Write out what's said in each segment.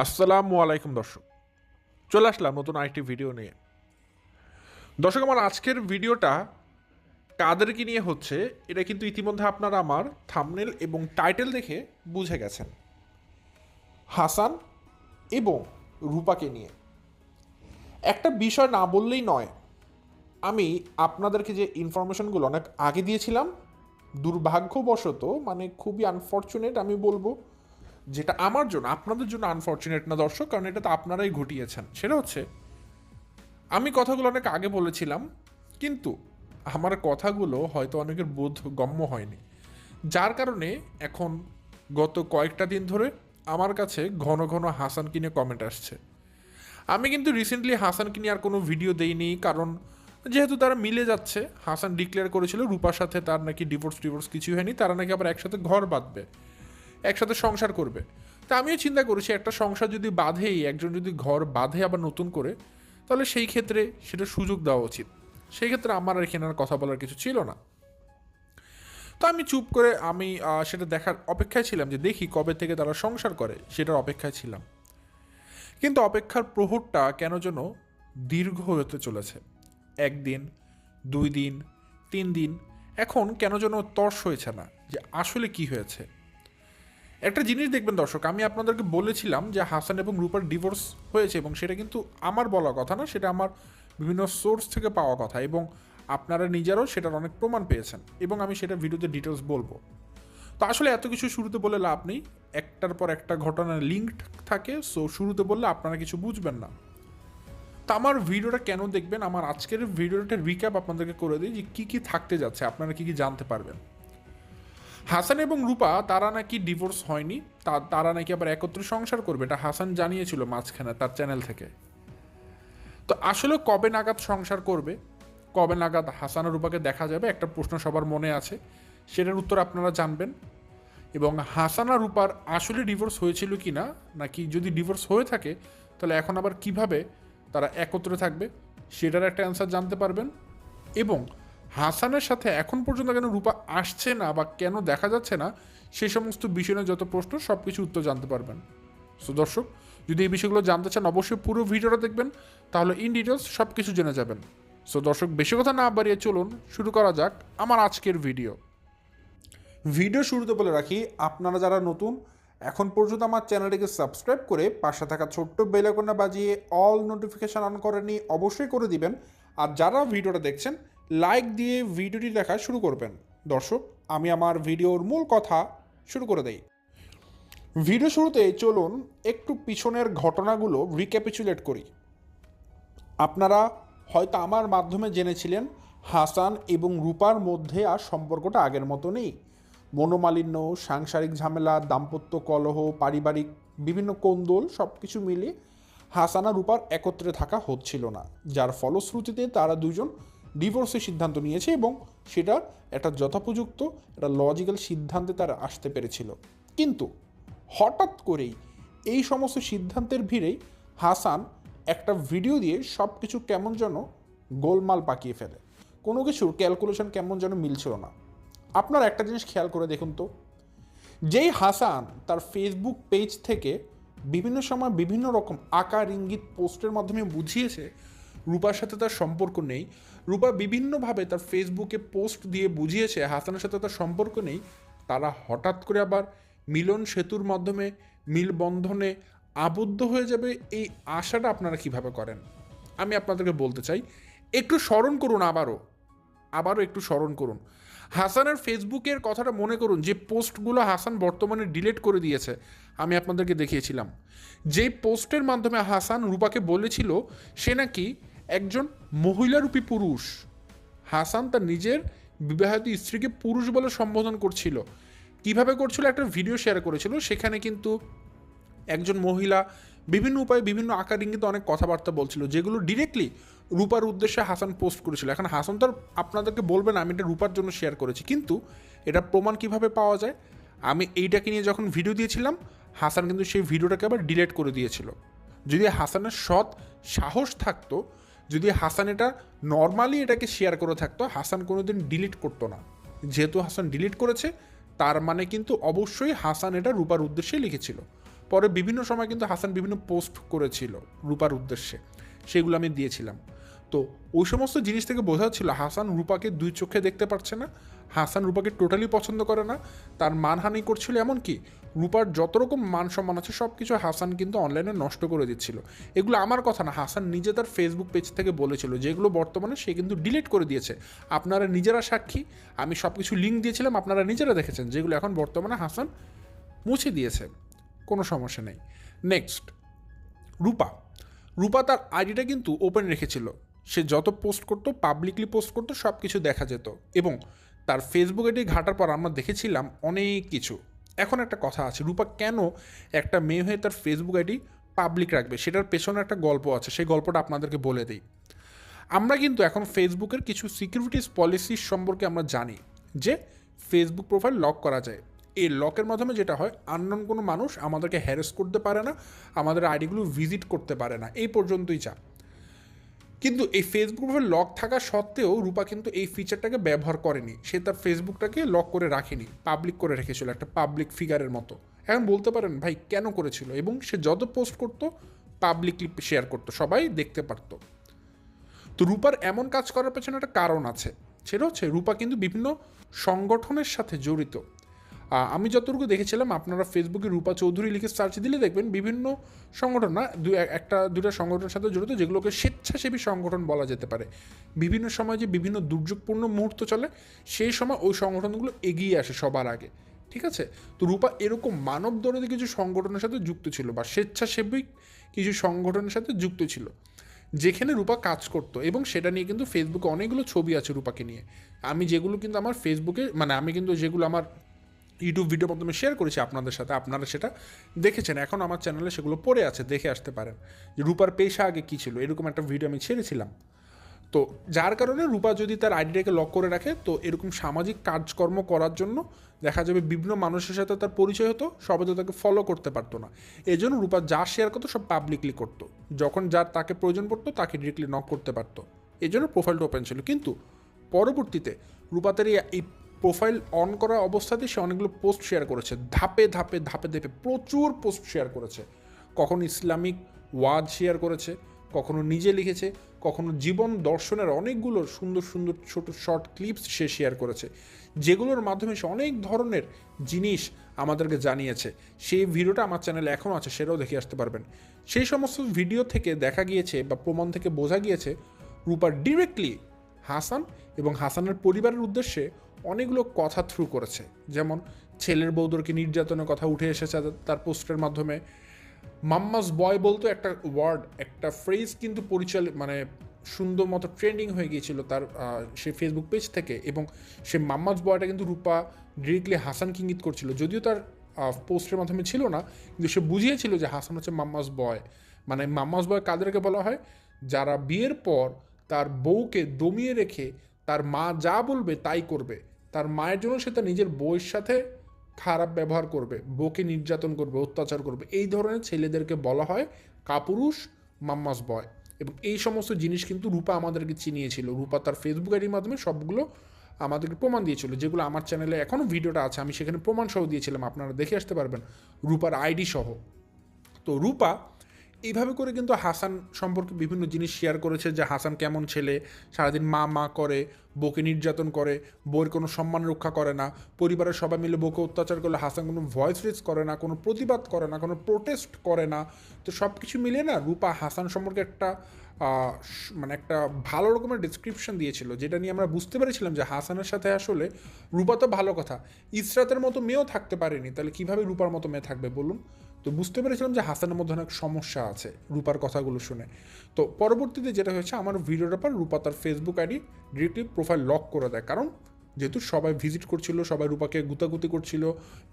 আসসালামু আলাইকুম দর্শক। চলে আসলাম নতুন আরেকটি ভিডিও নিয়ে। দর্শক, আমার আজকের ভিডিওটা কাদেরকে নিয়ে হচ্ছে, এটা কিন্তু ইতিমধ্যে আপনারা আমার থামনেল এবং টাইটেল দেখে বুঝে গেছেন। হাসান এবং রূপাকে নিয়ে। একটা বিষয় না বললেই নয়, আমি আপনাদেরকে যে ইনফরমেশনগুলো অনেক আগে দিয়েছিলাম, দুর্ভাগ্যবশত মানে খুবই আনফর্চুনেট আমি বলব যেটা আমার জন্য, আপনাদের জন্য আনফর্চুনেট না দর্শক, কারণ এটা তো আপনারাই ঘটিয়েছেন। সেটা হচ্ছে, আমি কথাগুলো অনেক আগে বলেছিলাম, কিন্তু আমার কথাগুলো হয়তো অনেকের বোধ গম্য হয়নি। যার কারণে এখন গত কয়েকটা দিন ধরে আমার কাছে ঘন ঘন হাসান কিনে কমেন্ট আসছে। আমি কিন্তু রিসেন্টলি হাসানকে নিয়ে আর কোনো ভিডিও দেইনি, কারণ যেহেতু তারা মিলে যাচ্ছে, হাসান ডিক্লেয়ার করেছিল রূপার সাথে তার নাকি ডিভোর্স ডিভোর্স কিছুই হয়নি, তারা নাকি আবার একসাথে ঘর বাঁধবে। একসাথে সংসার করবে। তা আমিও চিন্তা করেছি, একটা সংসার যদি বাঁধেই, একজন যদি ঘর বাঁধে আবার নতুন করে, তাহলে সেই ক্ষেত্রে সেটা সুযোগ দেওয়া উচিত। সেই ক্ষেত্রে আমার আর আর কথা বলার কিছু ছিল না। তো আমি চুপ করে আমি সেটা দেখার অপেক্ষায় ছিলাম যে দেখি কবে থেকে তারা সংসার করে, সেটার অপেক্ষায় ছিলাম। কিন্তু অপেক্ষার প্রহরটা কেন যেন দীর্ঘ হতে চলেছে। একদিন, দুই দিন, তিন দিন, এখন কেন যেন তর্স হয়েছে না যে আসলে কি হয়েছে। একটা জিনিস দেখবেন দর্শক, আমি আপনাদেরকে বলেছিলাম যে হাসান এবং রূপার ডিভোর্স হয়েছে এবং সেটা কিন্তু আমার বলা কথা না, সেটা আমার বিভিন্ন সোর্স থেকে পাওয়া কথা এবং আপনারা নিজেরাও সেটার অনেক প্রমাণ পেয়েছেন এবং আমি সেটা ভিডিওতে ডিটেলস বলব। তো আসলে এত কিছু শুরুতে বলে লাভ নেই, একটার পর একটা ঘটনা লিঙ্কড থাকে সো শুরুতে বললে আপনারা কিছু বুঝবেন না। তো আমার ভিডিওটা কেন দেখবেন? আমার আজকের ভিডিওটা রিক্যাপ আপনাদেরকে করে দিই যে কী কী থাকতে যাচ্ছে, আপনারা কী কী জানতে পারবেন। হাসান এবং রূপা, তারা নাকি ডিভোর্স হয়নি, তা- তারা নাকি আবার একত্রে সংসার করবে, এটা হাসান জানিয়েছিল মাঝখানে তার চ্যানেল থেকে। তো আসলে কবে নাগাদ সংসার করবে, কবে নাগাদ হাসান রূপাকে দেখা যাবে, একটা প্রশ্ন সবার মনে আছে, সেটার উত্তর আপনারা জানবেন। এবং হাসান রূপার আসলে ডিভোর্স হয়েছিল কি না নাকি যদি ডিভোর্স হয়ে থাকে, তাহলে এখন আবার কীভাবে তারা একত্রে থাকবে, সেটার একটা অ্যান্সার জানতে পারবেন। এবং হাসানের সাথে এখন পর্যন্ত কেন রূপা আসছে না বা কেন দেখা যাচ্ছে না, সেই সমস্ত বিষয় নিয়ে যত প্রশ্ন সব কিছু উত্তর জানতে পারবেন। সো দর্শক, যদি এই বিষয়গুলো জানতে চান, অবশ্যই পুরো ভিডিওটা দেখবেন, তাহলে ইন ডিটেলস সব কিছু জেনে যাবেন। সো দর্শক, বেশি কথা না বাড়িয়ে চলুন, শুরু করা যাক আমার আজকের ভিডিও। ভিডিও শুরুতে বলে রাখি, আপনারা যারা নতুন, এখন পর্যন্ত আমার চ্যানেলটিকে সাবস্ক্রাইব করে পাশে থাকা ছোট্ট বেলাকোনা বাজিয়ে অল নোটিফিকেশান অন করেনি অবশ্যই করে দিবেন। আর যারা ভিডিওটা দেখছেন লাইক দিয়ে ভিডিওটি দেখা শুরু করবেন। দর্শক, আমি আমার ভিডিওর মূল কথা শুরু করে দেই। ভিডিও শুরুতে চলুন একটু পিছনের ঘটনাগুলো রিক্যাপিচুলেট করি। আপনারা হয়তো আমার মাধ্যমে জেনেছিলেন, হাসান এবং রূপার মধ্যে আর সম্পর্কটা আগের মতো নেই। মনোমালিন্য, সাংসারিক ঝামেলা, দাম্পত্য কলহ, পারিবারিক বিভিন্ন কোন্দল সব কিছু মিলে হাসান রূপার একত্রে থাকা হচ্ছিল না, যার ফলশ্রুতিতে তারা দুজন ডিভোর্সের সিদ্ধান্ত নিয়েছে এবং সেটা একটা যথোপযুক্ত, একটা লজিক্যাল সিদ্ধান্তে তারা আসতে পেরেছিল। কিন্তু হঠাৎ করেই এই সমস্ত সিদ্ধান্তের ভিড়েই হাসান একটা ভিডিও দিয়ে সব কিছু কেমন যেন গোলমাল পাকিয়ে ফেলে। কোনো কিছুর ক্যালকুলেশন কেমন যেন মিলছিল না। আপনার একটা জিনিস খেয়াল করে দেখুন তো, যেই হাসান তার ফেসবুক পেজ থেকে বিভিন্ন সময় বিভিন্ন রকম আকার ইঙ্গিত পোস্টের মাধ্যমে বুঝিয়েছে রূপার সাথে তার সম্পর্ক নেই। রূপা বিভিন্নভাবে তার ফেসবুকে পোস্ট দিয়ে বুঝিয়েছে, হাসানের সাথে তার সম্পর্ক নেই। তারা হঠাৎ করে আবার মিলন সেতুর মাধ্যমে মিলবন্ধনে আবদ্ধ হয়ে যাবে, এই আশাটা আপনারা কীভাবে করেন? আমি আপনাদেরকে বলতে চাই, একটু স্মরণ করুন আবারও। আবারও একটু স্মরণ করুন। হাসানের ফেসবুকের কথাটা মনে করুন, যে পোস্টগুলো হাসান বর্তমানে ডিলিট করে দিয়েছে, আমি আপনাদেরকে দেখিয়েছিলাম। যে পোস্টের মাধ্যমে হাসান রূপাকে বলেছিল, সে নাকি একজন মহিলারূপী পুরুষ। হাসান তার নিজের বিবাহিত স্ত্রীকে পুরুষ বলে সম্বোধন করছিল। কীভাবে করছিল একটা ভিডিও শেয়ার করেছিল। সেখানে কিন্তু একজন মহিলা বিভিন্ন উপায়ে বিভিন্ন আকার ইঙ্গিতে অনেক কথাবার্তা বলছিল, যেগুলো ডিরেক্টলি রূপার উদ্দেশ্যে হাসান পোস্ট করেছিল। এখন হাসান তো আপনাদেরকে বলবেন আমি এটা রূপার জন্য শেয়ার করেছি। কিন্তু এটা প্রমাণ কীভাবে পাওয়া যায়? আমি এইটাকে নিয়ে যখন ভিডিও দিয়েছিলাম, হাসান কিন্তু সেই ভিডিওটাকে আবার ডিলেট করে দিয়েছিল। যদি হাসানের সৎ সাহস থাকতো যদি হাসান এটা নর্মালি এটাকে শেয়ার করে থাকতো, হাসান কোনোদিন ডিলিট করতো না। যেহেতু হাসান ডিলিট করেছে, তার মানে কিন্তু অবশ্যই হাসান এটা রূপার উদ্দেশ্যে লিখেছিল। পরে বিভিন্ন সময় কিন্তু হাসান বিভিন্ন পোস্ট করেছিল রূপার উদ্দেশ্যে, সেগুলো আমি দিয়েছিলাম। তো ওই সমস্ত জিনিস থেকে বোঝা হাসান রূপাকে দুই চোখে দেখতে পারছে না হাসান রূপাকে টোটালি পছন্দ করে না, তার মানহানি করছিল এমনকি রূপার যত রকম মান সম্মান আছে, সব কিছু হাসান কিন্তু অনলাইনে নষ্ট করে দিচ্ছিল। এগুলো আমার কথা না, হাসান নিজে তার ফেসবুক পেজ থেকে বলেছিল, যেগুলো বর্তমানে সে কিন্তু ডিলিট করে দিয়েছে। আপনারা নিজেরা সাক্ষী, আমি সব কিছু লিঙ্ক দিয়েছিলাম, আপনারা নিজেরা দেখেছেন, যেগুলো এখন বর্তমানে হাসান মুছে দিয়েছে। কোনো সমস্যা নেই। নেক্সট রূপা। রূপা তার আইডিটা কিন্তু ওপেন রেখেছিল। সে যত পোস্ট করতো পাবলিকলি পোস্ট করতো সব কিছু দেখা যেত। এবং তার ফেসবুক আইডি ঘাটার পর আমরা দেখেছিলাম অনেক কিছু। এখন একটা কথা আছে, রূপা কেন একটা মেয়ে হয়ে তার ফেসবুক আইডি পাবলিক রাখবে? সেটার পেছনে একটা গল্প আছে, সেই গল্পটা আপনাদেরকে বলে দিই। আমরা কিন্তু এখন ফেসবুকের কিছু সিকিউরিটিস পলিসি সম্পর্কে আমরা জানি যে ফেসবুক প্রোফাইল লক করা যায়। এই লকের মাধ্যমে যেটা হয় আননোন কোনো মানুষ আমাদেরকে হ্যারেস করতে পারে না, আমাদের আইডিগুলো ভিজিট করতে পারে না। এই পর্যন্তই যা। কিন্তু এই ফেসবুক প্রোফাইল লক থাকা সত্ত্বেও রূপা কিন্তু এই ফিচারটাকে ব্যবহার করেনি। সে তার ফেসবুকটাকে লক করে রাখেনি পাবলিক করে রেখেছিল, একটা পাবলিক ফিগারের মতো। এখন বলতে পারেন, ভাই, কেন করেছিল? এবং সে যত পোস্ট করতো পাবলিকলি শেয়ার করতো, সবাই দেখতে পারতো। তো রূপার এমন কাজ করার পেছনে একটা কারণ আছে। সেটা হচ্ছে, রূপা কিন্তু বিভিন্ন সংগঠনের সাথে জড়িত। আমি যতটুকু দেখেছিলাম, আপনারা ফেসবুকে রূপা চৌধুরী লিখে সার্চ দিলে দেখবেন বিভিন্ন সংগঠন, না? দু, একটা দুটা সংগঠনের সাথে জড়িত যেগুলোকে স্বেচ্ছাসেবী সংগঠন বলা যেতে পারে। বিভিন্ন সময় যে বিভিন্ন দুর্যোগপূর্ণ মুহূর্ত চলে, সেই সময় ওই সংগঠনগুলো এগিয়ে আসে সবার আগে। ঠিক আছে? তো রূপা এরকম মানব দরদি কিছু সংগঠনের সাথে যুক্ত ছিল বা স্বেচ্ছাসেবী কিছু সংগঠনের সাথে যুক্ত ছিল, যেখানে রূপা কাজ করতো এবং সেটা নিয়ে কিন্তু ফেসবুকে অনেকগুলো ছবি আছে রূপাকে নিয়ে। আমি যেগুলো কিন্তু আমার ফেসবুকে মানে আমি কিন্তু যেগুলো আমার ইউটিউব ভিডিও মাধ্যমে শেয়ার করেছি আপনাদের সাথে, আপনারা সেটা দেখেছেন। এখন আমার চ্যানেলে সেগুলো পড়ে আছে, দেখে আসতে পারেন। যে রূপার পেশা আগে কী ছিল? এরকম একটা ভিডিও আমি ছেড়েছিলাম। তো যার কারণে রূপা যদি তার আইডিটাকে লক করে রাখে, তো এরকম সামাজিক কাজকর্ম করার জন্য দেখা যাবে বিভিন্ন মানুষের সাথে তার পরিচয় হতো, সবাই তো তাকে ফলো করতে পারতো না। এই জন্য রূপা যা শেয়ার করতো সব পাবলিকলি করতো। যখন যার তাকে প্রয়োজন পড়তো, তাকে ডিরেক্টলি নক করতে পারতো। এই জন্য প্রোফাইলটা ওপেন ছিল। কিন্তু পরবর্তীতে রূপা তার এই- এই প্রোফাইল অন করা অবস্থাতেই সে অনেকগুলো পোস্ট শেয়ার করেছে। ধাপে ধাপে ধাপে ধাপে প্রচুর পোস্ট শেয়ার করেছে। কখনো ইসলামিক ওয়াজ শেয়ার করেছে, কখনো নিজে লিখেছে, কখনো জীবন দর্শনের অনেকগুলো সুন্দর সুন্দর ছোট শর্ট ক্লিপস সে শেয়ার করেছে। যেগুলোর মাধ্যমে সে অনেক ধরনের জিনিস আমাদেরকে জানিয়েছে। সেই ভিডিওটা আমার চ্যানেলে এখনও আছে, সেটাও দেখে আসতে পারবেন। সেই সমস্ত ভিডিও থেকে দেখা গিয়েছে বা প্রমাণ থেকে বোঝা গিয়েছে রূপা ডিরেক্টলি হাসান এবং হাসানের পরিবারের উদ্দেশ্যে অনেকগুলো কথা থ্রু করেছে। যেমন, ছেলের বৌদরকে নির্যাতনের কথা উঠে এসেছে তার পোস্টের মাধ্যমে। মাম্মাস বয় বলতো একটা ওয়ার্ড একটা ফ্রেজ কিন্তু পরিচালিত মানে সুন্দর মতো ট্রেন্ডিং হয়ে গিয়েছিল তার সে ফেসবুক পেজ থেকে এবং সে মাম্মাস বয়টা কিন্তু রূপা ডিরেক্টলি হাসানকে ইঙ্গিত করছিল। যদিও তার পোস্টের মাধ্যমে ছিল না, কিন্তু সে বুঝিয়েছিল যে হাসান হচ্ছে মাম্মাস বয়। মানে মাম্মাস বয় কাদেরকে বলা হয়? যারা বিয়ের পর তার বউকে দমিয়ে রেখে তার মা যা বলবে তাই করবে। তার মায়ের জন্য সে তার নিজের বউয়ের সাথে খারাপ ব্যবহার করবে, বউকে নির্যাতন করবে, অত্যাচার করবে। এই ধরনের ছেলেদেরকে বলা হয় কাপুরুষ মাম্মাস বয়। এবং এই সমস্ত জিনিস কিন্তু রূপা আমাদেরকে চিনিয়েছিল। রূপা তার ফেসবুক আইডির মাধ্যমে সবগুলো আমাদেরকে প্রমাণ দিয়েছিল। যেগুলো আমার চ্যানেলে এখনও ভিডিওটা আছে, আমি সেখানে প্রমাণ সহ দিয়েছিলাম, আপনারা দেখে আসতে পারবেন। রূপার আইডি সহ। তো রূপা এইভাবে করে কিন্তু হাসান সম্পর্কে বিভিন্ন জিনিস শেয়ার করেছে যে হাসান কেমন ছেলে, সারাদিন মা মা করে, বউকে নির্যাতন করে, বউয়ের কোনো সম্মান রক্ষা করে না, পরিবারের সবাই মিলে বউকে অত্যাচার করলে হাসান কোনো ভয়েস রেজ করে না, কোনো প্রতিবাদ করে না, কোনো প্রোটেস্ট করে না। তো সব কিছু মিলিয়ে না রূপা হাসান সম্পর্কে একটা মানে একটা ভালো রকমের ডিসক্রিপশন দিয়েছিল, যেটা নিয়ে আমরা বুঝতে পেরেছিলাম যে হাসানের সাথে আসলে রূপা তো ভালো কথা। ইসরাতের মতো মেয়েও থাকতে পারেনি, তাহলে কীভাবে রূপার মতো মেয়ে থাকবে বলুন? তো বুঝতে পেরেছিলাম যে হাসানের মধ্যে অনেক সমস্যা আছে রূপার কথাগুলো শুনে। তো পরবর্তীতে যেটা হয়েছে, আমার ভিডিওটার পর রূপা তার Facebook ID directly profile lock করে দেয়। কারণ যেহেতু সবাই ভিজিট করছিল, সবাই রূপাকে গুতাগুতি করছিল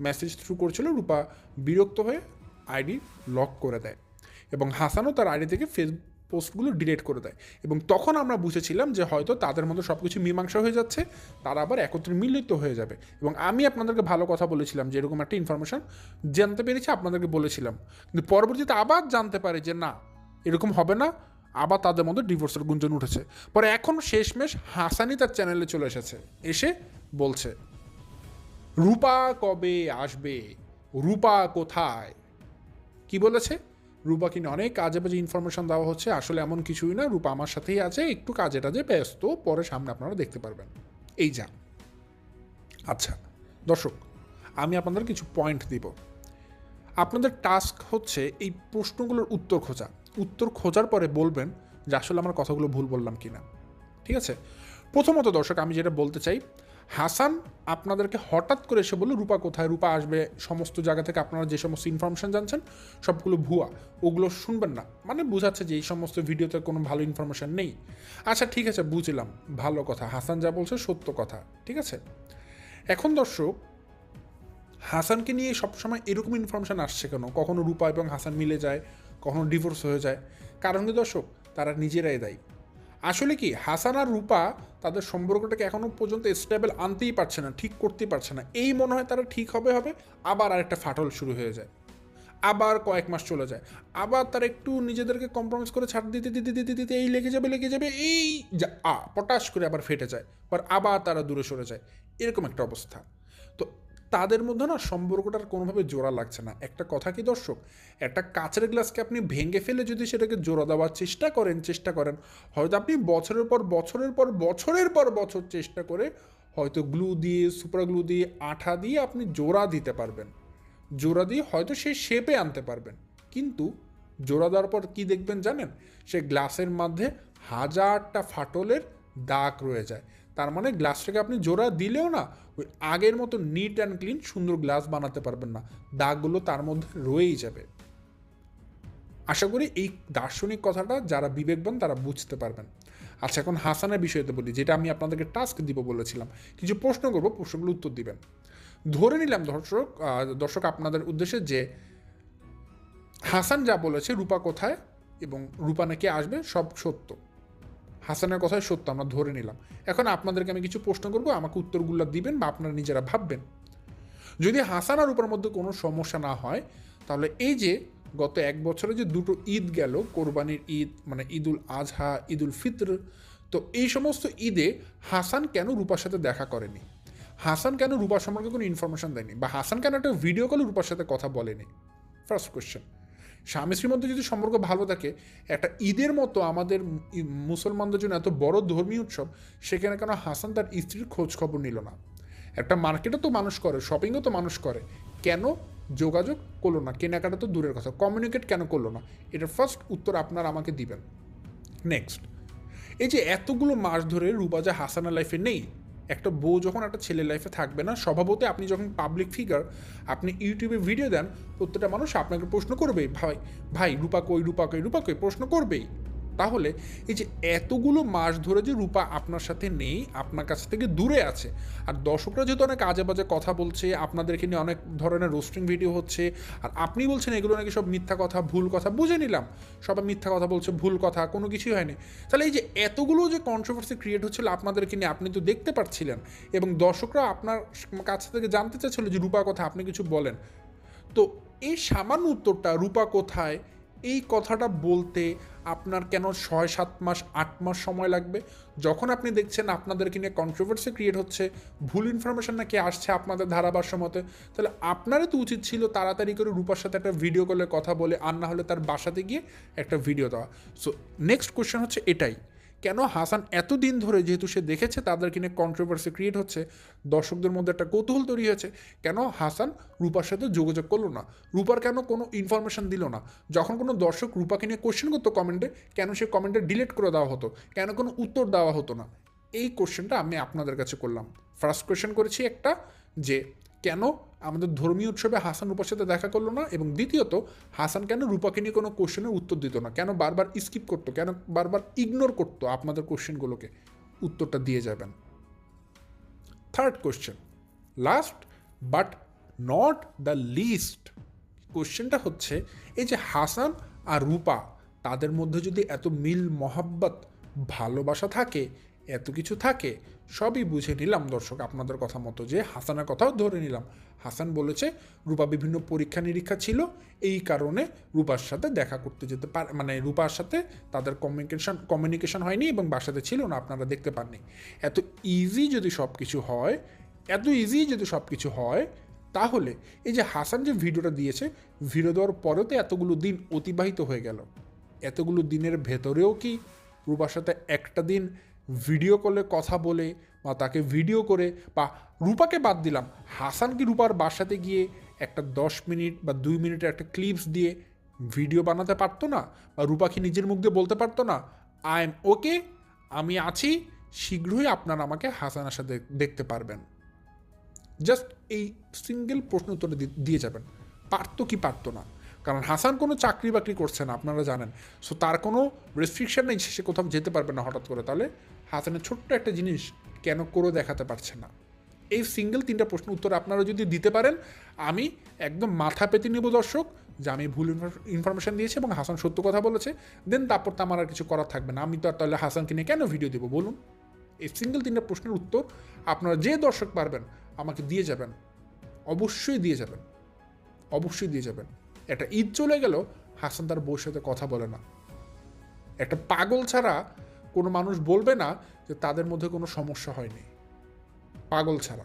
মেসেজ থ্রু করছিল, রূপা বিরক্ত হয়ে আইডি লক করে দেয়। এবং হাসানও তার আইডি থেকে ফেসবুক পোস্টগুলো ডিলেট করে দেয়। এবং তখন আমরা বুঝেছিলাম যে হয়তো তাদের মধ্যে সব কিছু মীমাংসা হয়ে যাচ্ছে, তারা আবার একত্রে মিলিত হয়ে যাবে। এবং আমি আপনাদেরকে ভালো কথা বলেছিলাম যে এরকম একটা ইনফরমেশন জানতে পেরেছি, আপনাদেরকে বলেছিলাম। কিন্তু পরবর্তীতে আবার জানতে পারে যে না, এরকম হবে না, আবার তাদের মধ্যে ডিভোর্সের গুঞ্জন উঠেছে। পরে এখন শেষমেশ হাসানি তার চ্যানেলে চলে এসেছে, এসে বলছে, রূপা কবে আসবে? রূপা কোথায়? কি বলেছে? রূপাকে নিয়ে অনেক কাজে বাজে ইনফরমেশন দেওয়া হচ্ছে। আসলে এমন কিছুই না। রূপা আমার সাথেই আছে। একটু কাজে টাজে ব্যস্ত। পরে সামনে আপনারা দেখতে পারবেন। এই যা আচ্ছা দর্শক, আমি আপনাদের কিছু পয়েন্ট দিব। আপনাদের টাস্ক হচ্ছে এই প্রশ্নগুলোর উত্তর খোঁজা। উত্তর খোঁজার পরে বলবেন যে আসলে আমার কথাগুলো ভুল বললাম কিনা। ঠিক আছে? প্রথমত দর্শক, আমি যেটা বলতে চাই হাসান আপনাদেরকে হঠাৎ করে এসে বলল, রূপা কোথায়? রূপা আসবে, সমস্ত জায়গা থেকে আপনারা যে সমস্ত ইনফরমেশন জানছেন, সবগুলো ভুয়া। ওগুলো শুনবেন না। মানে বোঝাচ্ছে যে এই সমস্ত ভিডিওতে কোনো ভালো ইনফরমেশন নেই। আচ্ছা ঠিক আছে, বুঝলাম। ভালো কথা। হাসান যা বলছে সত্য কথা, ঠিক আছে? এখন দর্শক, হাসানকে নিয়ে সবসময় এরকম ইনফরমেশন আসছে কেন? কখনো রূপা এবং হাসান মিলে যায়, কখনো ডিভোর্স হয়ে যায়। কারণ দর্শক, তারা নিজেরাই দায়ী। আসলে কি, হাসান আর রূপা তাদের সম্পর্কটাকে এখনও পর্যন্ত স্টেবল আনতেই পারছে না, ঠিক করতেই পারছে না। এই মনে হয় তারা ঠিক হবে হবে, আবার আরেকটা ফাটল শুরু হয়ে যায়। আবার কয়েক মাস চলে যায়। আবার তার একটু নিজেদেরকে কম্প্রোমাইজ করে ছাড় দিতে দিতে দিতে দিতে, এই লেগে যাবে লেগে যাবে, এই যা, আ, পটাশ করে আবার ফেটে যায়। পর আবার তারা দূরে সরে যায়। এরকম একটা অবস্থা। তো তাদের মধ্যে না সম্পর্কটার কোনোভাবে জোড়া লাগছে না। একটা কথা কি দর্শক? একটা কাঁচের গ্লাসকে আপনি ভেঙে ফেলে যদি সেটাকে জোড়া দেওয়ার চেষ্টা করেন চেষ্টা করেন, হয়তো আপনি বছরের পর বছরের পর বছরের পর বছর চেষ্টা করে হয়তো গ্লু দিয়ে, সুপার গ্লু দিয়ে, আঠা দিয়ে আপনি জোড়া দিতে পারবেন। জোড়া দিয়ে হয়তো সেই শেপে আনতে পারবেন। কিন্তু জোড়া দেওয়ার পর কী দেখবেন জানেন? সে গ্লাসের মধ্যে হাজারটা ফাটলের দাগ রয়ে যায়। তার মানে গ্লাসটাকে আপনি জোড়া দিলেও না, ওই আগের মতো নিট অ্যান্ড ক্লিন সুন্দর গ্লাস বানাতে পারবেন না। দাগগুলো তার মধ্যে রয়েই যাবে। আশা করি এই দার্শনিক কথাটা যারা বিবেকবান তারা বুঝতে পারবেন। আচ্ছা এখন হাসানের বিষয়তে বলি, যেটা আমি আপনাদেরকে টাস্ক দিব বলেছিলাম। কিছু প্রশ্ন করব, প্রশ্নগুলো উত্তর দিবেন। ধরে নিলাম দর্শক দর্শক আপনাদের উদ্দেশ্যে যে হাসান যা বলেছে, রূপা কোথায় এবং রূপা নাকি আসবে, সব সত্য। হাসানের কথাই সত্য, আমরা ধরে নিলাম। এখন আপনাদেরকে আমি কিছু প্রশ্ন করব, আমাকে উত্তরগুলো দিবেন বা আপনারা নিজেরা ভাববেন। যদি হাসান আর রূপার মধ্যে কোনো সমস্যা না হয়, তাহলে এই যে গত এক বছরে যে দুটো ঈদ গেল, কোরবানির ঈদ মানে ঈদুল আজহা, ঈদুল ফিতর, তো এই সমস্ত ঈদে হাসান কেন রূপার সাথে দেখা করেনি? হাসান কেন রূপার সম্পর্কে কোনো ইনফরমেশন দেয়নি? বা হাসান কেন একটা ভিডিও কলে রূপার সাথে কথা বলেনি? ফার্স্ট কোয়েশ্চেন স্বামী স্ত্রীর মধ্যে যদি সম্পর্ক ভালো থাকে, একটা ঈদের মতো আমাদের মুসলমানদের জন্য এত বড় ধর্মীয় উৎসব, সেখানে কেন হাসান তার স্ত্রীর খোঁজ খবর নিল না? একটা মার্কেটও তো মানুষ করে শপিংও তো মানুষ করে। কেন যোগাযোগ করল না? কেনাকাটা তো দূরের কথা। কমিউনিকেট কেন করল না? এটার ফার্স্ট উত্তর আপনারা আমাকে দিবেন। নেক্সট এই যে এতগুলো মাস ধরে রুবাজা হাসানের লাইফে নেই একটা বউ যখন একটা ছেলের লাইফে থাকবে না স্বভাবতে আপনি যখন পাবলিক ফিগার আপনি ইউটিউবে ভিডিও দেন, প্রত্যেকটা মানুষ আপনাকে প্রশ্ন করবেই, ভাই ভাই, রূপা কই রূপা কই রূপা কই? প্রশ্ন করবেই। তাহলে এই যে এতগুলো মাস ধরে যে রূপা আপনার সাথে নেই, আপনার কাছ থেকে দূরে আছে, আর দর্শকরা যেহেতু অনেক আজে বাজে কথা বলছে, আপনাদেরকে নিয়ে অনেক ধরনের রোস্টিং ভিডিও হচ্ছে, আর আপনি বলছেন এগুলো নাকি সব মিথ্যা কথা, ভুল কথা, বুঝে নিলাম। সবাই মিথ্যা কথা বলছে, ভুল কথা, কোনো কিছুই হয়নি। তাহলে এই যে এতগুলো যে কন্ট্রোভার্সি ক্রিয়েট হচ্ছিল আপনাদেরকে নিয়ে, আপনি তো দেখতে পাচ্ছিলেন এবং দর্শকরা আপনার কাছ থেকে জানতে চাচ্ছিল যে রূপা কথা আপনি কিছু বলেন। তো এই সামান্য উত্তরটা, রূপা কোথায়, এই কথাটা বলতে আপনার কেন ছয়, সাত মাস, আট মাস সময় লাগবে? যখন আপনি দেখছেন আপনাদেরকে নিয়ে কন্ট্রোভার্সি ক্রিয়েট হচ্ছে, ভুল ইনফরমেশন নাকি আসছে আপনাদের ধারাভাষ্য মতে তাহলে আপনারই তো উচিত ছিল তাড়াতাড়ি করে রূপার সাথে একটা ভিডিও কলে কথা বলে, আর না হলে তার বাসাতে গিয়ে একটা ভিডিও দেওয়া। সো নেক্সট কোয়েশ্চেন হচ্ছে এটাই। কেন হাসান এতদিন ধরে যেহেতু সে দেখেছে, তাদেরকে নিয়ে কন্ট্রোভার্সি ক্রিয়েট হচ্ছে, দর্শকদের মধ্যে একটা কৌতূহল তৈরি হয়েছে, কেন হাসান রূপার সাথে যোগাযোগ করল না? রূপার কেন কোনো ইনফরমেশন দিল না? যখন কোনো দর্শক রূপাকে নিয়ে কোশ্চেন করতো কমেন্টে কেন সে কমেন্টে ডিলিট করে দেওয়া হতো? কেন কোনো উত্তর দেওয়া হতো না? এই কোশ্চেনটা আমি আপনাদের কাছে করলাম। ফার্স্ট কোশ্চেন করেছি একটা যে কেন আমাদের ধর্মীয় উৎসবে হাসান রূপার সাথে দেখা করল না? এবং দ্বিতীয়ত, হাসান কেন রূপাকে নিয়ে কোনো কোশ্চেনের উত্তর দিত না? কেন বারবার স্কিপ করতো? কেন বারবার ইগনোর করতো আপনাদের কোশ্চেনগুলোকে উত্তরটা দিয়ে যাবেন। Third question last but not the least কোশ্চেনটা হচ্ছে, এই যে হাসান আর রূপা, তাদের মধ্যে যদি এত মিল মহাব্বত, ভালোবাসা থাকে, এত কিছু থাকে সবই বুঝে নিলাম দর্শক আপনাদের কথা মতো যে হাসানের কথাও ধরে নিলাম। হাসান বলেছে, রূপা বিভিন্ন পরীক্ষা নিরীক্ষা ছিল, এই কারণে রূপার সাথে দেখা করতে যেতে পারে মানে রূপার সাথে তাদের কমিউনিকেশন কমিউনিকেশন হয়নি এবং বাসাতে ছিল না, আপনারা দেখতে পাননি। এত ইজি যদি সব কিছু হয়, এত ইজি যদি সব কিছু হয়, তাহলে এই যে হাসান যে ভিডিওটা দিয়েছে, ভিডিও দেওয়ার পরেও তো এতগুলো দিন অতিবাহিত হয়ে গেল। এতগুলো দিনের ভেতরেও কি রূপার সাথে একটা দিন ভিডিও কলে কথা বলে বা তাকে ভিডিও করে বা রূপাকে বাদ দিলাম। হাসান কি রূপার বাসাতে গিয়ে একটা দশ মিনিট বা দুই মিনিটের একটা ক্লিপস দিয়ে ভিডিও বানাতে পারতো না? বা রূপা কি নিজের মুখ দিয়ে বলতে পারতো না? আই এম ওকে আমি আছি, শীঘ্রই আপনারা আমাকে হাসানের সাথে দেখতে পারবেন। জাস্ট এই সিঙ্গেল প্রশ্ন উত্তরে দিয়ে যাবেন। পারতো কি পারতো না? কারণ হাসান কোনো চাকরি বাকরি করছে না, আপনারা জানেন। সো তার কোনো রেস্ট্রিকশন নেই সে কোথাও যেতে পারবে না হঠাৎ করে। তাহলে হাসানের ছোট্ট একটা জিনিস কেন করে দেখাতে পারছে না। এই সিঙ্গেল তিনটা প্রশ্ন উত্তর আপনারা যদি দিতে পারেন, আমি একদম মাথা পেতে নেব দর্শক, যে আমি ভুল ইনফরমেশন দিয়েছি এবং হাসান সত্য কথা বলেছে, দেন তারপর তো আমার আর কিছু করার থাকবে না। আমি তো আর তাহলে হাসানকে নিয়ে কেন ভিডিও দেবো? বলুন। এই সিঙ্গেল তিনটা প্রশ্নের উত্তর আপনারা যে দর্শক পারবেন, আমাকে দিয়ে যাবেন। অবশ্যই দিয়ে যাবেন। অবশ্যই দিয়ে যাবেন। একটা ঈদ চলে গেল, হাসান তার বউর সাথে কথা বলে না। একটা পাগল ছাড়া কোনো মানুষ বলবে না যে তাদের মধ্যে কোনো সমস্যা হয়নি। পাগল ছাড়া।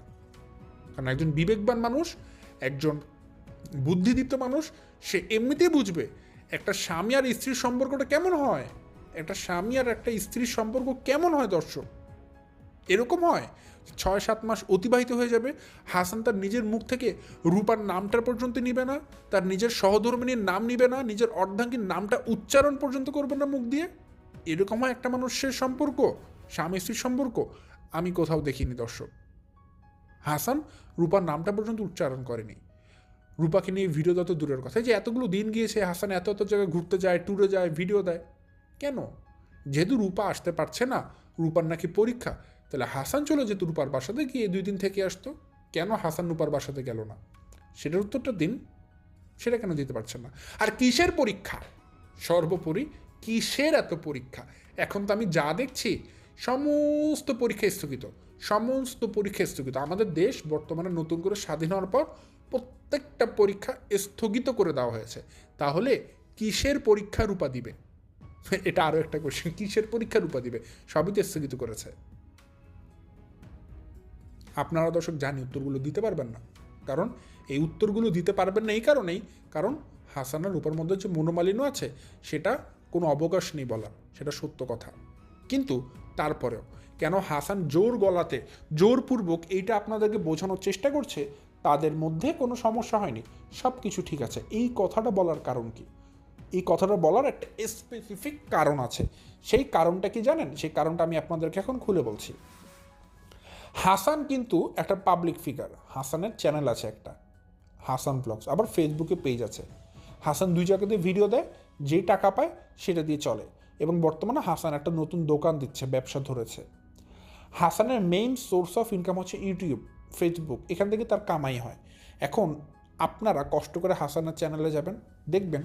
কারণ একজন বিবেকবান মানুষ, একজন বুদ্ধিদীপ্ত মানুষ, সে এমনিতেই বুঝবে একটা স্বামী আর স্ত্রীর সম্পর্কটা কেমন হয়, একটা স্বামী আর একটা স্ত্রীর সম্পর্ক কেমন হয় দর্শক? এরকম হয় ছয় সাত মাস অতিবাহিত হয়ে যাবে, হাসান তার নিজের মুখ থেকে রূপার নামটার পর্যন্ত নিবে না, তার নিজের সহধর্মিনীর নাম নিবে না, নিজের অর্ধাঙ্গীর নামটা উচ্চারণ পর্যন্ত করবে না মুখ দিয়ে। এরকম একটা মানুষের সম্পর্ক, স্বামী স্ত্রীর সম্পর্ক, আমি কোথাও দেখিনি দর্শক। হাসান রূপার নামটা পর্যন্ত উচ্চারণ করেনি। রূপাকে নিয়ে ভিডিও যত দূরের কথা যে এতগুলো দিন গিয়েছে হাসান, এত এত জায়গায় ঘুরতে যায় ট্যুরে যায় ভিডিও দেয়, কেন? যেহেতু রূপা আসতে পারছে না, রূপার নাকি পরীক্ষা, তাহলে হাসান চলে যেত রূপার বাসাতে গিয়ে দুই দিন থেকে আসতো। কেন হাসান রূপার বাসাতে গেল না? সেটার উত্তরটা দিন, সেটা কেন দিতে পারছেন না? আর কিসের পরীক্ষা? সর্বোপরি কিসের এত পরীক্ষা? এখন তো আমি যা দেখছি, সমস্ত পরীক্ষা স্থগিত, সমস্ত পরীক্ষা স্থগিত। আমাদের দেশ বর্তমানে নতুন করে স্বাধীন হওয়ার পর প্রত্যেকটা পরীক্ষা স্থগিত করে দেওয়া হয়েছে। তাহলে কিসের পরীক্ষা রূপা দিবে? এটা আরও একটা কোশ্চেন কিসের পরীক্ষা রূপা দিবে? সবই তো স্থগিত করেছে। আপনারা দর্শক জানি উত্তরগুলো দিতে পারবেন না। কারণ এই উত্তরগুলো দিতে পারবেন না এই কারণেই, কারণ হাসানের রূপার মধ্যে যে মনোমালিন্য আছে, সেটা কোনো অবকাশ নেই বলার সেটা সত্য কথা। কিন্তু তারপরেও, কেন হাসান জোর গলাতে জোরপূর্বক এইটা আপনাদেরকে বোঝানোর চেষ্টা করছে, তাদের মধ্যে কোনো সমস্যা হয়নি। সব কিছু ঠিক আছে। এই কথাটা বলার কারণ কি? এই কথাটা বলার একটা স্পেসিফিক কারণ আছে। সেই কারণটা কি জানেন? সেই কারণটা আমি আপনাদেরকে এখন খুলে বলছি। হাসান কিন্তু একটা পাবলিক ফিগার হাসানের চ্যানেল আছে একটা। হাসান ব্লগস আবার ফেসবুকে পেজ আছে। হাসান দুই জায়গাতে ভিডিও দেয় যেই টাকা পায় সেটা দিয়ে চলে। এবং বর্তমানে হাসান একটা নতুন দোকান দিচ্ছে, ব্যবসা ধরেছে। হাসানের মেইন সোর্স অফ ইনকাম হচ্ছে ইউটিউব ফেসবুক এখান থেকে তার কামাই হয়। এখন আপনারা কষ্ট করে হাসানের চ্যানেলে যাবেন, দেখবেন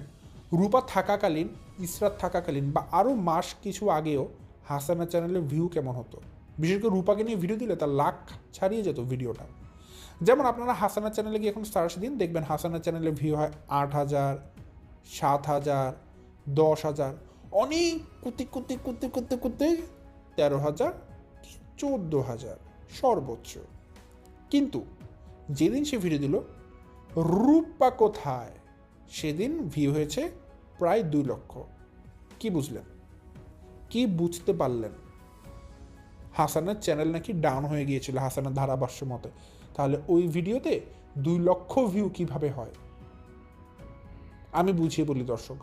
রূপা থাকাকালীন, ইসরাত থাকাকালীন বা আরও মাস কিছু আগেও হাসানের চ্যানেলে ভিউ কেমন হতো। বিশেষ করে রূপাকে নিয়ে ভিডিও দিলে তার লাখ ছাড়িয়ে যেত ভিডিওটা যেমন আপনারা হাসানের চ্যানেলে গিয়ে এখন সার্চ দিন, দেখবেন হাসানের চ্যানেলে ভিউ হয় আট হাজার, সাত হাজার দশ হাজার। অনেক কুতি কুতি কুতি কুতি কুতি তেরো হাজার, চোদ্দ হাজার সর্বোচ্চ। কিন্তু যেদিন সে ভিডিও দিল, রূপা কোথায়? সেদিন ভিউ হয়েছে প্রায় দুই লক্ষ। কি বুঝলেন? কি বুঝতে পারলেন? হাসানের চ্যানেল নাকি ডাউন হয়ে গিয়েছিল হাসানের ধারাভাষ্য মতে। তাহলে ওই ভিডিওতে দুই লক্ষ ভিউ কীভাবে হয়? আমি বুঝিয়ে বলি দর্শক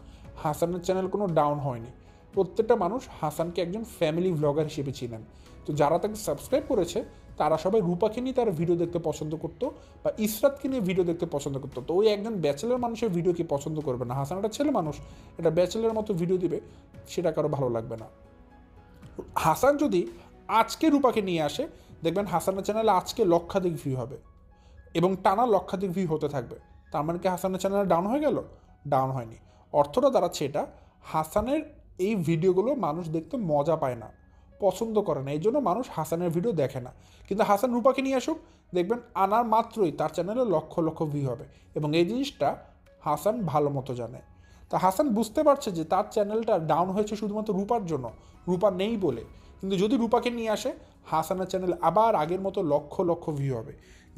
হাসানের চ্যানেল কোনো ডাউন হয়নি। প্রত্যেকটা মানুষ হাসানকে একজন ফ্যামিলি ব্লগার হিসেবে চিনেন। তো যারা তাকে সাবস্ক্রাইব করেছে, তারা সবাই রূপাকে নিয়ে তার ভিডিও দেখতে পছন্দ করতো বা ইসরাতকে নিয়ে ভিডিও দেখতে পছন্দ করতো। তো ওই একজন ব্যাচেলার মানুষের ভিডিও কি পছন্দ করবে না? হাসান একটা ছেলে মানুষ এটা ব্যাচেলার মতো ভিডিও দিবে, সেটা কারও ভালো লাগবে না। হাসান যদি আজকে রূপাকে নিয়ে আসে, দেখবেন হাসানের চ্যানেলে আজকে লক্ষাধিক ভিউ হবে এবং টানা লক্ষাধিক ভিউ হতে থাকবে। তার মানে কি হাসানের চ্যানেল ডাউন হয়ে গেল? ডাউন হয়নি। অর্থটা দাঁড়াচ্ছে এটা, হাসানের এই ভিডিওগুলো মানুষ দেখতে মজা পায় না, পছন্দ করে না, এই জন্য মানুষ হাসানের ভিডিও দেখে না। কিন্তু হাসান রূপাকে নিয়ে আসুক, দেখবেন আনার মাত্রই তার চ্যানেলে লক্ষ লক্ষ ভিউ হবে এবং এই জিনিসটা হাসান ভালো মতো জানে। তা হাসান বুঝতে পারছে যে তার চ্যানেলটা ডাউন হয়েছে শুধুমাত্র রূপার জন্য, রূপা নেই বলে। কিন্তু যদি রূপাকে নিয়ে আসে, হাসানের চ্যানেল আবার আগের মতো লক্ষ লক্ষ ভিউ হবে।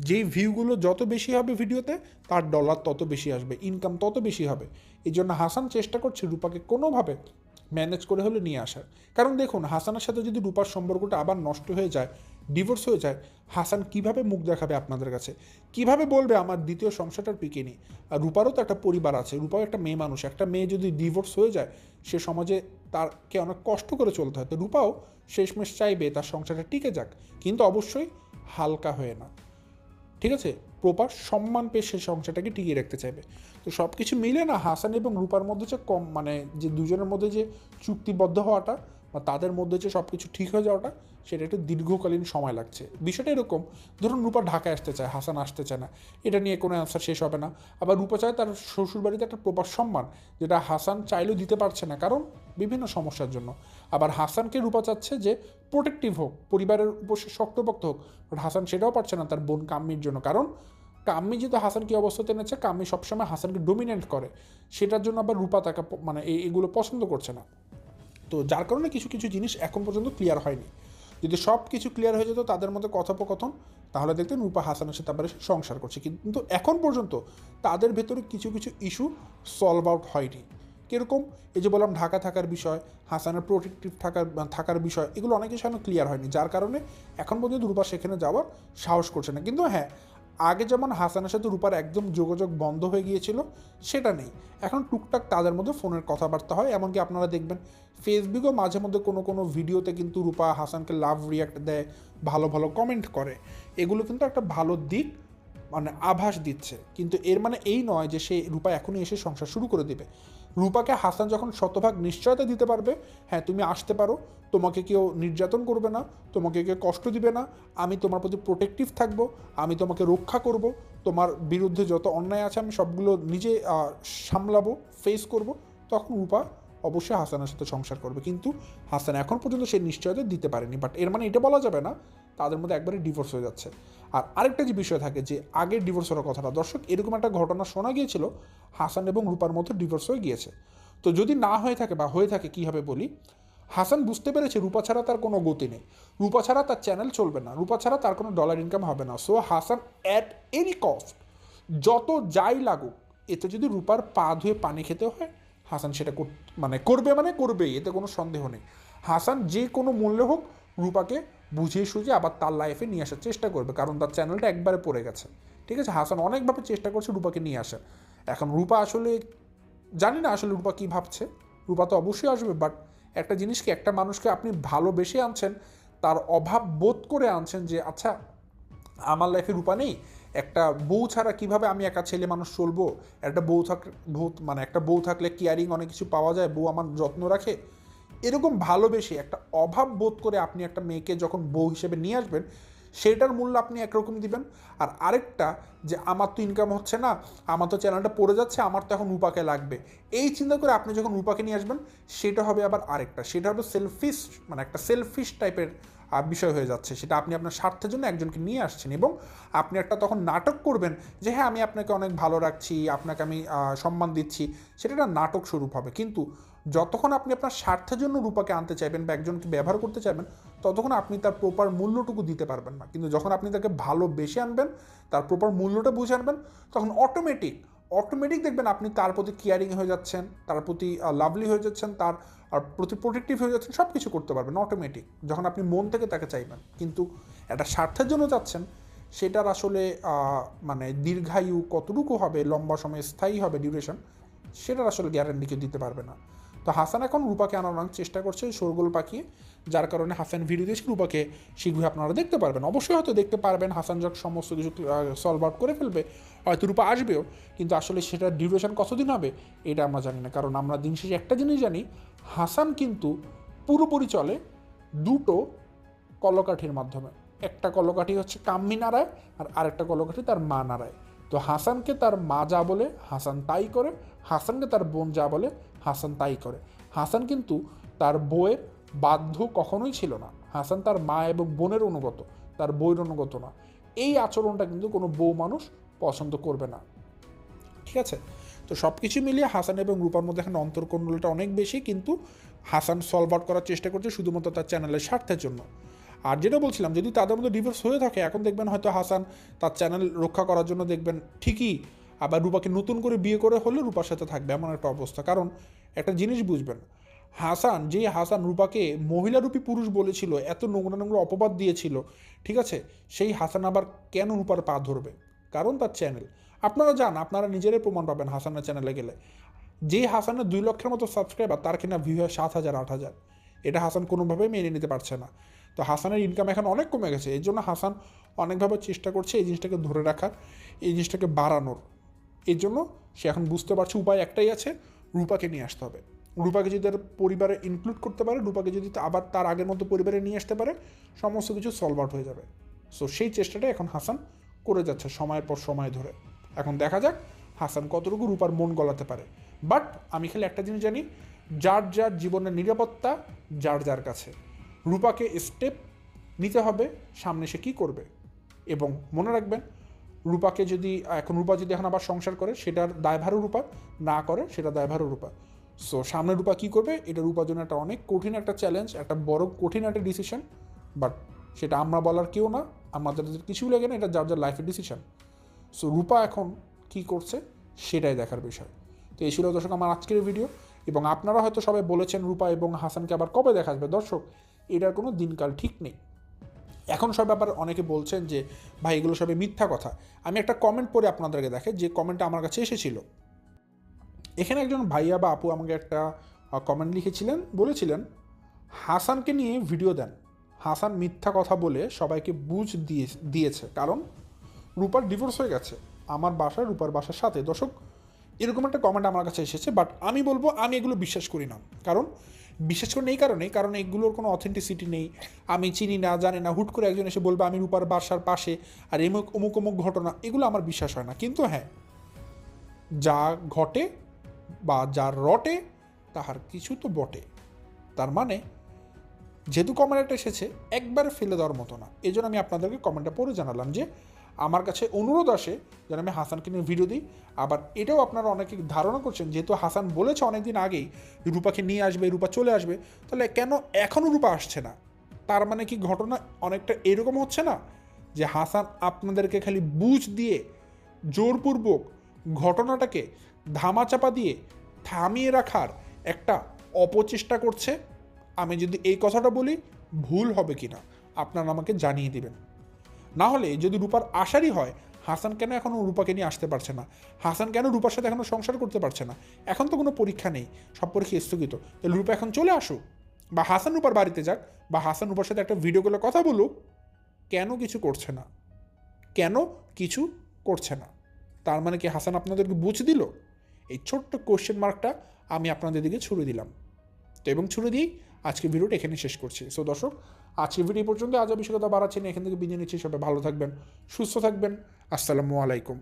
যেই ভিউগুলো যত বেশি হবে ভিডিওতে তার ডলার তত বেশি আসবে ইনকাম তত বেশি হবে। এই জন্য হাসান চেষ্টা করছে রূপাকে কোনোভাবে ম্যানেজ করে হলে নিয়ে আসার। কারণ দেখুন, হাসানের সাথে যদি রূপার সম্পর্কটা আবার নষ্ট হয়ে যায় ডিভোর্স হয়ে যায়, হাসান কীভাবে মুখ দেখাবে আপনাদের কাছে? কীভাবে বলবে, আমার দ্বিতীয় সংসারটার পিকে নি আর রূপারও তো একটা পরিবার আছে, রূপাও একটা মেয়ে মানুষ, একটা মেয়ে যদি ডিভোর্স হয়ে যায়, সে সমাজে তারকে অনেক কষ্ট করে চলতে হয়। তো রূপাও শেষমেশ চাইবে তার সংসারটা টিকে যাক, কিন্তু অবশ্যই হালকা হয়ে না। ঠিক আছে? প্রপার সম্মান পেয়ে সেই সংসারটাকে টিকিয়ে রাখতে চাইবে। তো সব কিছু মিলে না হাসান এবং রূপার মধ্যে যে কম মানে যে দুজনের মধ্যে যে চুক্তিবদ্ধ হওয়াটা বা তাদের মধ্যে যে সব কিছু ঠিক হয়ে যাওয়াটা সেটা একটু দীর্ঘকালীন সময় লাগছে। বিষয়টা এরকম, ধরুন রূপা ঢাকায় আসতে চায়, হাসান আসতে চায় না, এটা নিয়ে কোনো অ্যান্সার শেষ হবে না। আবার রূপা চায় তার শ্বশুরবাড়িতে একটা প্রপার সম্মান, যেটা হাসান চাইলেও দিতে পারছে না, কারণ বিভিন্ন সমস্যার জন্য। আবার হাসানকে রূপা চাচ্ছে যে প্রোটেক্টিভ হোক, পরিবারের উপর সে শক্তপোক্ত হোক বাট হাসান সেটাও পারছে না তার বোন কাম্মির জন্য, কারণ কাম্মি যেহেতু হাসানকে অবস্থাতে এনেছে কাম্মি সবসময় হাসানকে ডোমিনেন্ট করে। সেটার জন্য আবার রূপা তাকে মানে এগুলো পছন্দ করছে না। তো যার কারণে কিছু কিছু জিনিস এখন পর্যন্ত ক্লিয়ার হয়নি। যদি সব কিছু ক্লিয়ার হয়ে যেত তাদের মধ্যে কথোপকথন, তাহলে দেখতেন রূপা হাসানের সাথে আবার সংসার করছে। কিন্তু এখন পর্যন্ত তাদের ভেতরে কিছু কিছু ইস্যু সলভ আউট হয়নি। কীরকম? এই যে বললাম ঢাকা থাকার বিষয়, হাসানের প্রোটেক্টিভ থাকার থাকার বিষয়, এগুলো অনেক কিছু ক্লিয়ার হয়নি। যার কারণে এখন পর্যন্ত রূপা সেখানে যাওয়ার সাহস করছে না। কিন্তু হ্যাঁ আগে যেমন হাসানের সাথে রূপার একদম যোগাযোগ বন্ধ হয়ে গিয়েছিল, সেটা নেই। এখন টুকটাক তাদের মধ্যে ফোনের কথাবার্তা হয়, এমনকি আপনারা দেখবেন ফেসবুকেও মাঝে মধ্যে কোনো কোনো ভিডিওতে কিন্তু রূপা হাসানকে লাভ রিয়াক্ট দেয়, ভালো ভালো কমেন্ট করে। এগুলো কিন্তু একটা ভালো দিক মানে আভাস দিচ্ছে। কিন্তু এর মানে এই নয় যে সে, রূপা এখনই এসে সংসার শুরু করে দিবে। রূপাকে হাসান যখন শতভাগ নিশ্চয়তা দিতে পারবে হ্যাঁ তুমি আসতে পারো, তোমাকে কেউ নির্যাতন করবে না, তোমাকে কেউ কষ্ট দিবে না, আমি তোমার প্রতি প্রোটেক্টিভ থাকব, আমি তোমাকে রক্ষা করব, তোমার বিরুদ্ধে যত অন্যায় আছে আমি সবগুলো নিজে সামলাবো ফেস করব, তখন রূপা অবশ্যই হাসানের সাথে সংসার করবে। কিন্তু হাসান এখন পর্যন্ত সেই নিশ্চয়তা দিতে পারেনি বাট এর মানে এটা বলা যাবে না, তাদের মধ্যে একবারে ডিভোর্স হয়ে যাচ্ছে। আর আরেকটা যে বিষয় থাকে যে আগের ডিভোর্স হওয়ার কথাটা, দর্শক এরকম একটা ঘটনা শোনা গিয়েছিল, হাসান এবং রূপার মধ্যে ডিভোর্স হয়ে গিয়েছে। তো যদি না হয়ে থাকে বা হয়ে থাকে, কী হবে বলি? হাসান বুঝতে পেরেছে রূপা ছাড়া তার কোনো গতি নেই। রূপা ছাড়া তার চ্যানেল চলবে না। রূপা ছাড়া তার কোনো ডলার ইনকাম হবে না। So Hasan at any cost যত যাই লাগুক, এতে যদি রূপার পা ধুয়ে পানি খেতে হয়, হাসান সেটা মানে করবে মানে করবেই, এতে কোনো সন্দেহ নেই। হাসান যে কোনো মূল্যে হোক, রূপাকে বুঝিয়ে সুঝিয়ে আবার তার লাইফে নিয়ে আসার চেষ্টা করবে, কারণ তার চ্যানেলটা একবারে পড়ে গেছে। ঠিক আছে? হাসান অনেকভাবে চেষ্টা করছে রূপাকে নিয়ে আসার। এখন রূপা আসলে, জানি না আসলে রূপা কী ভাবছে। রূপা তো অবশ্যই আসবে বাট একটা জিনিস কি, একটা মানুষকে আপনি ভালোবেসে আনছেন, তার অভাব বোধ করে আনছেন যে আচ্ছা আমার লাইফে রূপা নেই, একটা বউ ছাড়া কীভাবে আমি একা ছেলে মানুষ চলবো? একটা বউ থাক, বউ মানে একটা বউ থাকলে কেয়ারিং অনেক কিছু পাওয়া যায়, বউ আমার যত্ন রাখে এরকম ভালোবেসে একটা অভাব বোধ করে আপনি একটা মেয়েকে যখন বউ হিসেবে নিয়ে আসবেন, সেটার মূল্য আপনি একরকম দিবেন। আর আরেকটা যে, আমার তো ইনকাম হচ্ছে না, আমার তো চ্যানেলটা পড়ে যাচ্ছে, আমার তো এখন রূপাকে লাগবে। এই চিন্তা করে আপনি যখন রূপাকে নিয়ে আসবেন, সেটা হবে আবার আরেকটা। সেটা হবে সেলফিশ মানে একটা সেলফিশ টাইপের বিষয় হয়ে যাচ্ছে। সেটা আপনি আপনার স্বার্থের জন্য একজনকে নিয়ে আসছেন এবং আপনি একটা তখন নাটক করবেন যে হ্যাঁ আমি আপনাকে অনেক ভালো রাখছি, আপনাকে আমি সম্মান দিচ্ছি। সেটা একটা নাটক স্বরূপ হবে। কিন্তু যতক্ষণ আপনি আপনার স্বার্থের জন্য রূপাকে আনতে চাইবেন বা একজনকে ব্যবহার করতে চাইবেন, ততক্ষণ আপনি তার প্রপার মূল্যটুকু দিতে পারবেন না। কিন্তু যখন আপনি তাকে ভালোবেসে আনবেন, তার প্রপার মূল্যটা বুঝে আনবেন, তখন অটোমেটিক অটোমেটিক দেখবেন আপনি তার প্রতি কেয়ারিং হয়ে যাচ্ছেন, তার প্রতি লাভলি হয়ে যাচ্ছেন, তার আর প্রতি প্রোটেক্টিভ হয়ে যাচ্ছেন সব কিছু করতে পারবেন অটোমেটিক যখন আপনি মন থেকে তাকে চাইবেন। কিন্তু একটা স্বার্থের জন্য যাচ্ছেন, সেটার আসলে মানে দীর্ঘায়ু কতটুকু হবে, লম্বা সময় স্থায়ী হবে ডিউরেশন সেটার আসলে গ্যারান্টি কেউ দিতে পারবে না। তো হাসান এখন রূপাকে আনানোর চেষ্টা করছে শোরগোল পাকিয়ে, যার কারণে হাসান ভিডিও দিয়েছে রূপাকে শীঘ্রই আপনারা দেখতে পারবেন। অবশ্যই হয়তো দেখতে পারবেন, হাসান যখন সমস্ত কিছু সলভ আউট করে ফেলবে, হয়তো রূপা আসবেও, কিন্তু আসলে সেটার ডিউরেশন কতদিন হবে, এটা আমরা জানি না। কারণ আমরা দিন শেষে একটা জিনিস জানি, হাসান কিন্তু পুরোপুরি চলে দুটো কলকাঠির মাধ্যমে। একটা কলকাঠি হচ্ছে কাম্মি নাড়ায় আর আরেকটা কলকাঠি তার মা নারায়। তো হাসানকে তার মা যা বলে, হাসান তাই করে, হাসানকে তার বোন যা বলে হাসান তাই করে। হাসান কিন্তু তার বউয়ের বাধ্য কখনোই ছিল না। হাসান তার মা এবং বোনের অনুগত, তার বইয়ের অনুগত না। এই আচরণটা কিন্তু কোনো বউ মানুষ পছন্দ করবে না। ঠিক আছে? তো সব কিছু মিলিয়ে হাসান এবং রূপার মধ্যে এখন অন্তর্কণ্ডলটা অনেক বেশি, কিন্তু হাসান সলভ আউট করার চেষ্টা করছে শুধুমাত্র তার চ্যানেলের স্বার্থের জন্য। আর যেটা বলছিলাম, যদি তাদের মধ্যে ডিভোর্স হয়ে থাকে, এখন দেখবেন হয়তো হাসান তার চ্যানেল রক্ষা করার জন্য দেখবেন ঠিকই আবার রূপাকে নতুন করে বিয়ে করে হলে রূপার সাথে থাকবে, এমন একটা অবস্থা। কারণ একটা জিনিস বুঝবেন, হাসান যে হাসান রূপাকে মহিলারূপী পুরুষ বলেছিল, এত নোংরা নোংরা অপবাদ দিয়েছিল, ঠিক আছে? সেই হাসান আবার কেন রূপার পা ধরবে? কারণ তার চ্যানেল আপনারা যান, আপনারা নিজেরাই প্রমাণ পাবেন হাসানের চ্যানেলে গেলে। যে হাসানের দুই লক্ষের মতো সাবস্ক্রাইবার তার কিনা ভিউ হয় সাত হাজার, আট হাজার। এটা হাসান কোনোভাবেই মেনে নিতে পারছে না। তো হাসানের ইনকাম এখন অনেক কমে গেছে এই জন্য হাসান অনেকভাবে চেষ্টা করছে এই জিনিসটাকে ধরে রাখার, এই জিনিসটাকে বাড়ানোর। এর জন্য সে এখন বুঝতে পারছে উপায় একটাই আছে, রূপাকে নিয়ে আসতে হবে। রূপাকে যদি তার পরিবারে ইনক্লুড করতে পারে, রূপাকে যদি আবার তার আগের মতো পরিবারে নিয়ে আসতে পারে, সমস্ত কিছু সলভ আউট হয়ে যাবে। সো সেই চেষ্টাটা এখন হাসান করে যাচ্ছে সময়ের পর সময় ধরে। এখন দেখা যাক হাসান কতটুকু রূপার মন গলাতে পারে। বাট আমি খালি একটা জিনিস জানি, যার যার জীবনের নিরাপত্তা, যার যার কাছে। রূপাকে স্টেপ নিতে হবে, সামনে সে কী করবে? এবং মনে রাখবেন রূপাকে যদি, এখন রূপা যদি এখন আবার সংসার করে, সেটার দায়ভারও রূপা, না করে সেটা দায়ভারও রূপা। সো সামনে রূপা কী করবে? এটা রূপার জন্য একটা অনেক কঠিন একটা চ্যালেঞ্জ একটা বড় কঠিন একটা ডিসিশন বাট সেটা আমরা বলার কেউ না, আমাদের কিছুই লাগে না, এটা যার যার লাইফের ডিসিশন সো রূপা এখন কি করছে? সেটাই দেখার বিষয়। তো এই ছিল দর্শক আমার আজকের ভিডিও এবং আপনারা হয়তো সবাই বলেছেন রূপা এবং হাসানকে আবার কবে দেখা আসবে? দর্শক, এটার কোনো দিনকাল ঠিক নেই। এখন সব ব্যাপার অনেকে বলছেন যে, ভাই, এগুলো সবই মিথ্যা কথা। আমি একটা কমেন্ট পড়ে আপনাদেরকে দেখে, যে কমেন্টটা আমার কাছে এসেছিল। এখানে একজন ভাইয়া বা আপু আমাকে একটা কমেন্ট লিখেছিলেন, বলেছিলেন, হাসানকে নিয়ে ভিডিও দেন। হাসান মিথ্যা কথা বলে সবাইকে বুঝ দিয়ে, দিয়েছে। কারণ, রূপার ডিভোর্স হয়ে গেছে। আমার বাসা রূপার বাসার সাথে। দর্শক, এরকম একটা কমেন্ট আমার কাছে এসেছে বাট আমি বলব, আমি এগুলো বিশ্বাস করি না। কারণ বিশ্বাস করি এই কারণে কারণ এগুলোর কোনো অথেন্টিসিটি নেই। আমি চিনি না, জানি না, হুট করে একজন এসে বলবে আমি রূপার বাসার পাশে আর এমুক, অমুক অমুক ঘটনা, এগুলো আমার বিশ্বাস হয় না। কিন্তু হ্যাঁ যা ঘটে বা যার রটে, তাহার কিছু তো বটে। তার মানে যেহেতু কমেন্টটা এসেছে, একবারে ফেলে দেওয়ার মতো না। এই আমি আপনাদেরকে কমেন্টটা পড়ে জানালাম যে আমার কাছে অনুরোধ আসে, যেন আমি হাসানকে নিয়ে ভিডিও দিই। আবার এটাও আপনারা অনেকে ধারণা করছেন, যেহেতু হাসান বলেছে অনেকদিন আগেই, রূপাকে নিয়ে আসবে, রূপা চলে আসবে, তাহলে কেন এখনও রূপা আসছে না? তার মানে কি ঘটনা অনেকটা এরকম হচ্ছে না? যে হাসান আপনাদেরকে খালি বুঝ দিয়ে, জোরপূর্বক ঘটনাটাকে ধামাচাপা দিয়ে থামিয়ে রাখার একটা অপচেষ্টা করছে। আমি যদি এই কথাটা বলি, ভুল হবে কি না আপনারা আমাকে জানিয়ে দিবেন। না হলে যদি রূপার আশারই হয়, হাসান কেন এখনও রূপাকে নিয়ে আসতে পারছে না? হাসান কেন রূপার সাথে এখনও সংসার করতে পারছে না? এখন তো কোনো পরীক্ষা নেই, সব পরীক্ষা স্থগিত। তাহলে রূপা এখন চলে আসুক, বা হাসান রূপার বাড়িতে যাক, বা হাসান রূপার সাথে একটা ভিডিও কলে কথা বলুক, কেন কিছু করছে না? কেন কিছু করছে না? তার মানে কি হাসান আপনাদেরকে বুঝ দিল? এই ছোট্ট কোশ্চেন মার্কটা আমি আপনাদের দিকে ছুড়ে দিলাম। তো এবং ছুড়ে দিয়েই আজকে ভিডিওটা এখানে শেষ করছি। সো দর্শক আজকে ভিডিও পর্যন্ত আজ অভিষেকতা বাড়াচ্ছেন এখান থেকে বিদায় নিচ্ছি। সবাই ভালো থাকবেন, সুস্থ থাকবেন। আসসালামু আলাইকুম।